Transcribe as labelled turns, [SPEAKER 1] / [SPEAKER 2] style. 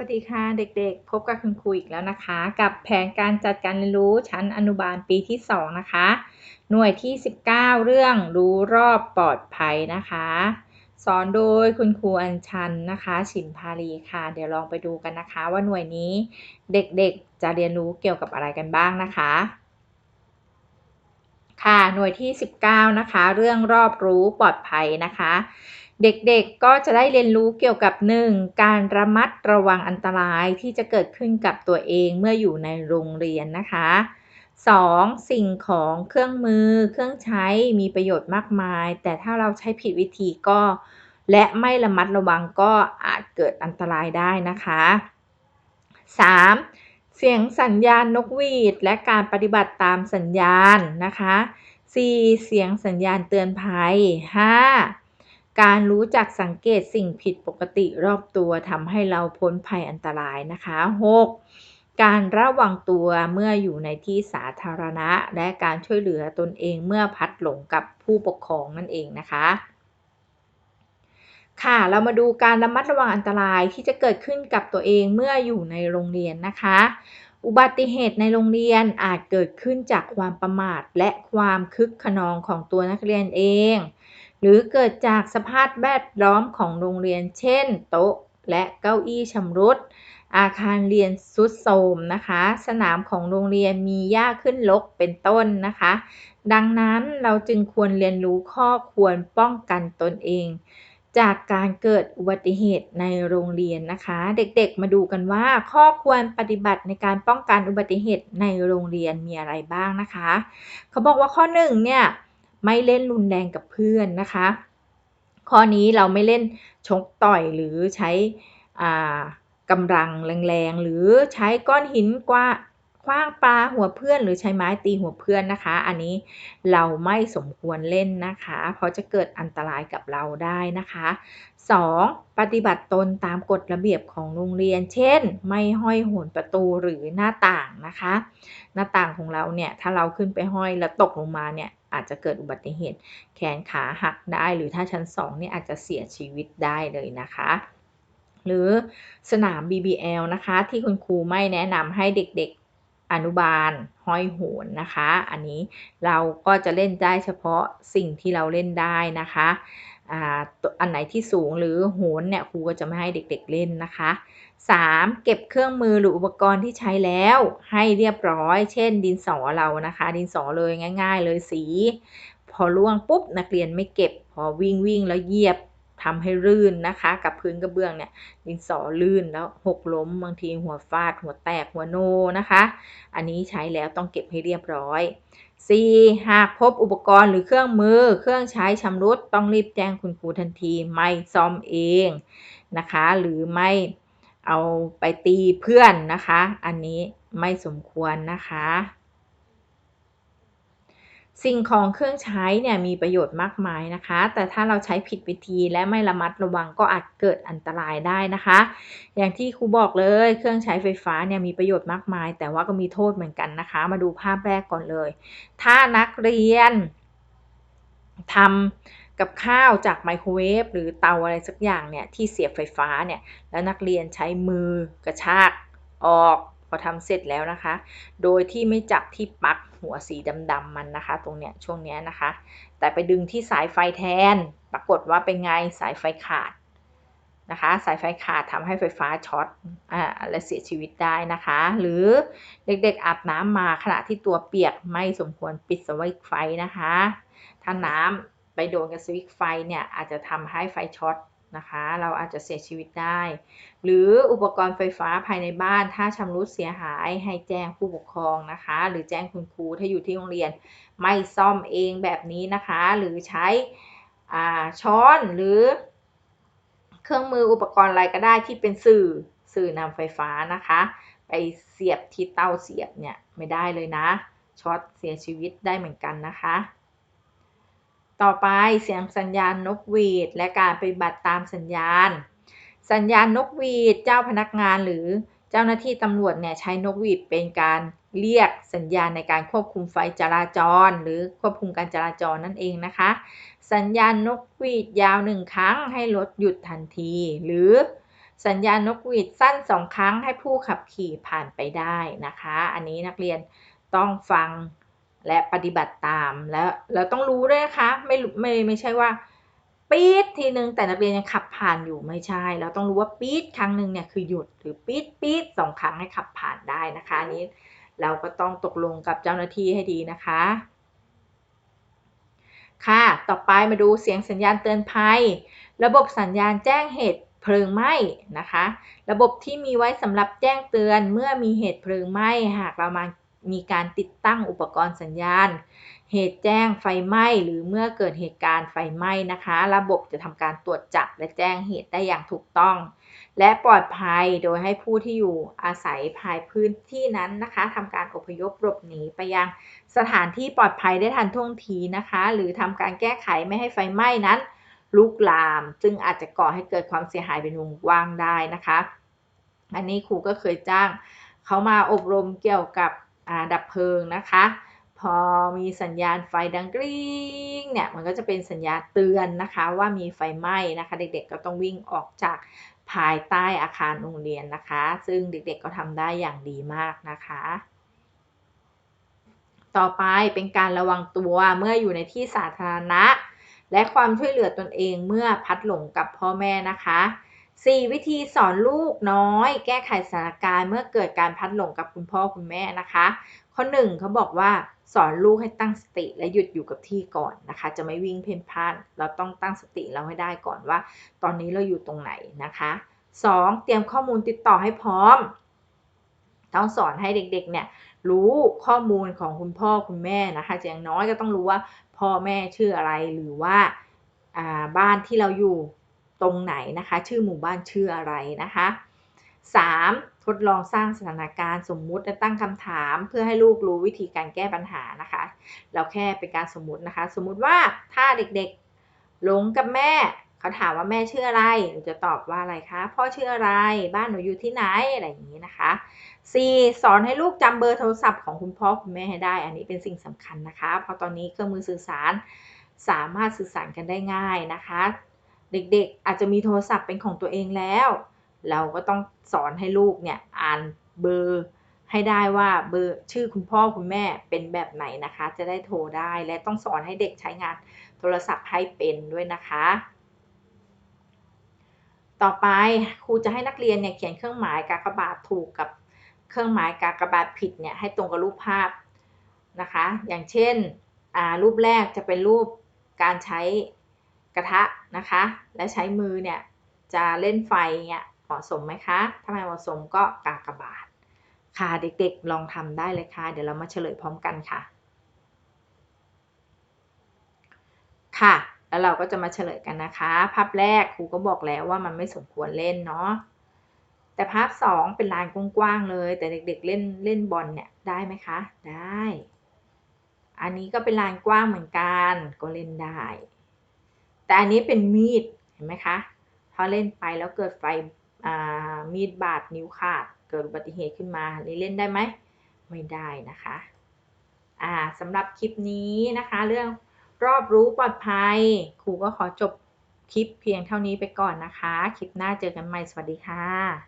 [SPEAKER 1] วัสดีค่ะเด็กๆ พบกับคุณครูอีกแล้วนะคะ กับแผนการจัดการเรียนรู้ชั้นอนุบาลปีที่ 2 นะคะ หน่วยที่ 19 เรื่องรู้รอบปลอดภัยนะคะ สอนโดยคุณครูอัญชันนะคะ ฉินพาลีค่ะ เดี๋ยวลองไปดูกันนะคะ ว่าหน่วยนี้เด็กๆจะเรียนรู้เกี่ยวกับอะไรกันบ้างนะคะ ค่ะหน่วยที่ 19 นะคะ เรื่องรอบรู้ปลอดภัยนะคะ เด็กๆก็จะได้เรียนรู้เกี่ยวกับ 1. การระมัดระวังอันตรายที่จะเกิดขึ้นกับตัวเองเมื่ออยู่ในโรงเรียนนะคะ 2. สิ่งของเครื่องมือเครื่องใช้มีประโยชน์มากมาย แต่ถ้าเราใช้ผิดวิธีก็ และไม่ระมัดระวังก็อาจเกิดอันตรายได้นะคะ 3. เสียงสัญญาณนกหวีด และการปฏิบัติตามสัญญาณนะคะ 4. เสียงสัญญาณเตือนภัย 5. การรู้จักสังเกตสิ่งผิดปกติรอบตัวทำให้เราพ้นภัยอันตรายนะคะ 6. การระวังตัวเมื่ออยู่ในที่สาธารณะ และการช่วยเหลือตนเองเมื่อพัดหลงกับผู้ปกครองนั่นเองนะคะ ค่ะ เรามาดูการระมัดระวังอันตรายที่จะเกิดขึ้นกับตัวเองเมื่ออยู่ในโรงเรียนนะคะอุบัติเหตุในโรงเรียนอาจเกิดขึ้นจากความประมาทและความคึกขนองของตัวนักเรียนเอง หรือเกิดจากสภาพแวดล้อมของโรงเรียน เช่น โต๊ะและเก้าอี้ชำรุด อาคารเรียนสุดโทรมนะคะ สนามของโรงเรียนมีหญ้าขึ้นรกเป็นต้นนะคะ ดังนั้นเราจึงควรเรียนรู้ข้อควรป้องกันตนเอง จากการเกิดอุบัติเหตุในโรงเรียนนะคะ เด็กๆมาดูกันว่า ข้อควรปฏิบัติในการป้องกันอุบัติเหตุในโรงเรียนมีอะไรบ้างนะคะ เขาบอกว่าข้อหนึ่งเนี่ย ไม่เล่นรุนแรงกับเพื่อนนะคะ ข้อนี้เราไม่เล่นชกต่อยหรือใช้กำลังแรงๆ หรือใช้ก้อนหินกว่าคว้างปลาหัวเพื่อน หรือใช้ไม้ตีหัวเพื่อนนะคะ อันนี้เราไม่สมควรเล่นนะคะ เพราะจะเกิดอันตรายกับเราได้นะคะ 2. ปฏิบัติตนตามกฎระเบียบของโรงเรียน เช่น ไม่ห้อยโหนประตูหรือหน้าต่างนะคะ หน้าต่างของเราเนี่ย ถ้าเราขึ้นไปห้อยแล้วตกลงมาเนี่ย อาจจะเกิดอุบัติเหตุแขนขาหักได้ หรือถ้าชั้น2เนี่ยอาจจะเสียชีวิตได้เลยนะคะหรือสนาม BBL นะคะ ที่คุณครูไม่แนะนำให้เด็กๆอนุบาลห้อยโหนนะคะ อันนี้เราก็จะเล่นได้เฉพาะสิ่งที่เราเล่นได้นะคะ อันไหนที่สูงหรือโหนเนี่ยครูก็จะไม่ให้เด็กๆเล่นนะคะ 3. เก็บเครื่องมือหรืออุปกรณ์ที่ใช้แล้วให้เรียบร้อย เช่น ดินสอเรานะคะ ดินสอเลยง่าย ๆ เลยสี พอล่วงปุ๊บนักเรียนไม่เก็บ พอวิ่งวิ่งแล้วเหยียบทำให้ลื่นนะคะ กับพื้นกระเบื้องเนี่ยดินสอลื่นแล้วหกล้มบางทีหัวฟาดหัวแตกหัวโนนะคะ อันนี้ใช้แล้วต้องเก็บให้เรียบร้อย 4. หากพบอุปกรณ์หรือเครื่องมือ เครื่องใช้ชำรุดต้องรีบแจ้งคุณครูทันที ไม่ซ่อมเองนะคะ หรือไม่เอาไปตีเพื่อนนะคะ อันนี้ไม่สมควรนะคะ สิ่งของเครื่องใช้เนี่ยมีประโยชน์มากมายนะคะ แต่ถ้าเราใช้ผิดวิธีและไม่ระมัดระวังก็อาจเกิดอันตรายได้นะคะ อย่างที่ครูบอกเลยเครื่องใช้ไฟฟ้าเนี่ยมีประโยชน์มากมาย แต่ว่าก็มีโทษเหมือนกันนะคะ มาดูภาพแรกก่อนเลย ถ้านักเรียนทำกับข้าวจากไมโครเวฟหรือเตาอะไรสักอย่างเนี่ยที่เสียบไฟฟ้าเนี่ยแล้วนักเรียนใช้มือกระชากออก พอทำเสร็จแล้วนะคะ โดยที่ไม่จับที่ปลั๊กหัวสีดำๆมันนะคะ ตรงเนี้ยช่วงเนี้ยนะคะ แต่ไปดึงที่สายไฟแทน ปรากฏว่าเป็นไงสายไฟขาดนะคะ สายไฟขาดทำให้ไฟฟ้าช็อตอ่าและเสียชีวิตได้นะคะ หรือเด็กๆอาบน้ำมาขณะที่ตัวเปียกไม่สมควรปิดสวิตช์ไฟนะคะ ถ้าน้ำไปโดนกับสวิตช์ไฟเนี่ยอาจจะทำให้ไฟช็อต นะคะ เราอาจจะเสียชีวิตได้ หรืออุปกรณ์ไฟฟ้าภายในบ้านถ้าชำรุดเสียหายให้แจ้งผู้ปกครองนะคะ หรือแจ้งคุณครูถ้าอยู่ที่โรงเรียนไม่ซ่อมเองแบบนี้นะคะ หรือใช้ช้อนหรือ เครื่องมืออุปกรณ์อะไรก็ได้ที่เป็นสื่อสื่อนำไฟฟ้านะคะ ไปเสียบที่เตาเสียบเนี่ยไม่ได้เลยนะช็อตเสียชีวิตได้เหมือนกันนะคะ ต่อไปเสียงสัญญาณนกหวีด และการปฏิบัติตามสัญญาณ สัญญาณนกหวีดเจ้าพนักงานหรือเจ้าหน้าที่ตำรวจเนี่ยใช้นกหวีดเป็นการเรียกสัญญาณในการควบคุมไฟจราจร หรือควบคุมการจราจรนั่นเองนะคะ สัญญาณนกหวีดยาวหนึ่งครั้งให้รถหยุดทันที หรือสัญญาณนกหวีดสั้นสองครั้งให้ผู้ขับขี่ผ่านไปได้นะคะ อันนี้นักเรียนต้องฟัง และปฏิบัติตามแล้วเราต้องรู้ด้วยนะคะไม่ไม่ไม่ใช่ว่าปี๊ดทีนึงแต่นักเรียนยังขับผ่านอยู่ไม่ใช่ เราต้องรู้ว่าปี๊ดครั้งหนึ่งเนี่ยคือหยุดหรือปี๊ดปี๊ดสองครั้งให้ขับผ่านได้นะคะอันนี้ เราก็ต้องตกลงกับเจ้าหน้าที่ให้ดีนะคะ ค่ะ ต่อไปมาดูเสียงสัญญาณเตือนภัย ระบบสัญญาณแจ้งเหตุเพลิงไหม้นะคะ ระบบที่มีไว้สำหรับแจ้งเตือนเมื่อมีเหตุเพลิงไหม้หากเรามา มีการติดตั้งอุปกรณ์สัญญาณ เหตุแจ้งไฟไหม้หรือเมื่อเกิดเหตุการณ์ไฟไหม้นะคะ ระบบจะทำการตรวจจับและแจ้งเหตุได้อย่างถูกต้อง และปลอดภัยโดยให้ผู้ที่อยู่อาศัยภายพื้นที่นั้นนะคะทำการอพยพหลบหนีไปยังสถานที่ปลอดภัยได้ทันท่วงทีนะคะ หรือทำการแก้ไขไม่ให้ไฟไหม้นั้นลุกลาม ซึ่งอาจจะก่อให้เกิดความเสียหายเป็นวงกว้างได้นะคะ อันนี้ครูก็เคยจ้างเขามาอบรมเกี่ยวกับ ดับเพลิงนะคะ พอมีสัญญาณไฟดังกริ๊งเนี่ยมันก็จะเป็นสัญญาณเตือนนะคะว่ามีไฟไหม้นะคะ เด็กๆก็ต้องวิ่งออกจากภายใต้อาคารโรงเรียนนะคะ ซึ่งเด็กๆก็ทำได้อย่างดีมากนะคะ ต่อไปเป็นการระวังตัวเมื่ออยู่ในที่สาธารณะ และความช่วยเหลือตนเองเมื่อพัดหลงกับพ่อแม่นะคะ 4 วิธีสอนลูกน้อย แก้ไขสถานการณ์เมื่อเกิดการพัดหลงกับคุณพ่อคุณแม่นะคะ ข้อ1เขาบอกว่าสอนลูกให้ตั้งสติและหยุดอยู่กับที่ก่อนนะคะ จะไม่วิ่งเพ่นพ่าน เราต้องตั้งสติเราให้ได้ก่อนว่า ตอนนี้เราอยู่ตรงไหนนะคะ 2. เตรียมข้อมูลติดต่อให้พร้อม ต้องสอนให้เด็กๆเนี่ยรู้ข้อมูลของคุณพ่อคุณแม่นะคะอย่างน้อยก็ต้องรู้ว่าพ่อแม่ชื่ออะไรหรือว่าบ้านที่เราอยู่ ตรงไหนนะคะ ชื่อหมู่บ้านชื่ออะไรนะคะ 3. ทดลองสร้างสถานการณ์สมมุติและตั้งคำถาม เพื่อให้ลูกรู้วิธีการแก้ปัญหานะคะ เราแค่เป็นการสมมุตินะคะ สมมุติว่าถ้าเด็กๆหลงกับแม่ เขาถามว่าแม่ชื่ออะไรหนูจะตอบว่าอะไรคะพ่อชื่ออะไรบ้านหนูอยู่ที่ไหนอะไรอย่างนี้นะคะ 4. สอนให้ลูกจำเบอร์โทรศัพท์ของคุณพ่อคุณแม่ให้ได้ อันนี้เป็นสิ่งสำคัญนะคะ เพราะตอนนี้เครื่องมือสื่อสารสามารถสื่อสารกันได้ง่ายนะคะ เด็กๆ อาจจะมีโทรศัพท์เป็นของตัวเองแล้ว เราก็ต้องสอนให้ลูกเนี่ยอ่านเบอร์ให้ได้ว่าเบอร์ชื่อคุณพ่อคุณแม่เป็นแบบไหนนะคะ จะได้โทรได้และต้องสอนให้เด็กใช้งานโทรศัพท์ให้เป็นด้วยนะคะ ต่อไปครูจะให้นักเรียนเนี่ยเขียนเครื่องหมายกากบาทถูกกับเครื่องหมายกากบาทผิดเนี่ยให้ตรงกับรูปภาพนะคะ อย่างเช่นรูปแรกจะเป็นรูปการใช้ กระทะนะคะ และใช้มือเนี่ยจะเล่นไฟเนี่ยเหมาะสมไหมคะถ้าไม่เหมาะสมก็กากบาทค่ะเด็กๆลองทำได้เลยค่ะ เดี๋ยวเรามาเฉลยพร้อมกันค่ะ ค่ะ แล้วเราก็จะมาเฉลยกันนะคะ ภาพแรกครูก็บอกแล้วว่ามันไม่สมควรเล่นเนาะแต่ภาพสองเป็นลานกว้างๆเลย แต่เด็กๆเล่นเล่นบอลเนี่ยได้ไหมคะ ได้ อันนี้ก็เป็นลานกว้างเหมือนกันก็เล่นได้ แต่อันนี้เป็นมีดเห็นไหมคะพอเล่นไปแล้วเกิดไฟมีดบาดนิ้วขาด เกิดอุบัติเหตุขึ้นมาเล่นได้ไหมไม่ได้นะคะอ่าสำหรับคลิปนี้นะคะ เรื่องรอบรู้ปลอดภัยครูก็ขอจบคลิปเพียงเท่านี้ไปก่อนนะคะ คลิปหน้าเจอกันใหม่สวัสดีค่ะ